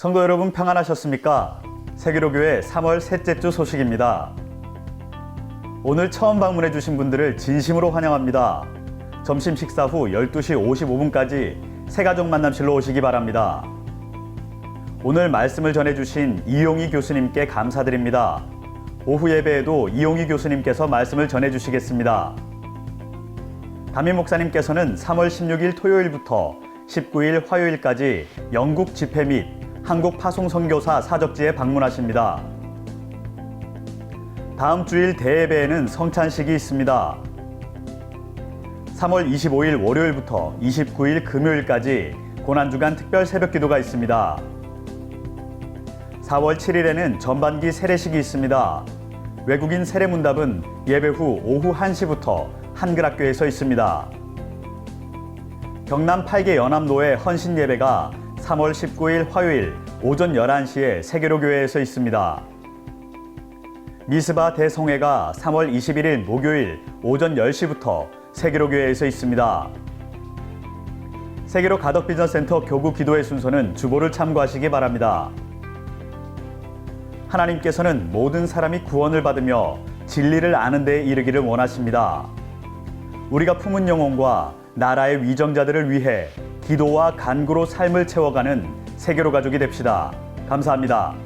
성도 여러분 평안하셨습니까? 세계로교회 3월 셋째 주 소식입니다. 오늘 처음 방문해 주신 분들을 진심으로 환영합니다. 점심 식사 후 12시 55분까지 새가족 만남실로 오시기 바랍니다. 오늘 말씀을 전해 주신 이용희 교수님께 감사드립니다. 오후 예배에도 이용희 교수님께서 말씀을 전해 주시겠습니다. 담임 목사님께서는 3월 16일 토요일부터 19일 화요일까지 영국 집회 및 한국 파송 선교사 사적지에 방문하십니다. 다음 주일 대예배에는 성찬식이 있습니다. 3월 25일 월요일부터 29일 금요일까지 고난주간 특별 새벽 기도가 있습니다. 4월 7일에는 전반기 세례식이 있습니다. 외국인 세례문답은 예배 후 오후 1시부터 한글학교에서 있습니다. 경남 8개 연합노회 헌신 예배가 3월 19일 화요일 오전 11시에 세계로교회에서 있습니다. 미스바 대성회가 3월 21일 목요일 오전 10시부터 세계로교회에서 있습니다. 세계로 가덕비전센터 교구 기도회 순서는 주보를 참고하시기 바랍니다. 하나님께서는 모든 사람이 구원을 받으며 진리를 아는 데 이르기를 원하십니다. 우리가 품은 영혼과 나라의 위정자들을 위해 기도와 간구로 삶을 채워가는 세계로 가족이 됩시다. 감사합니다.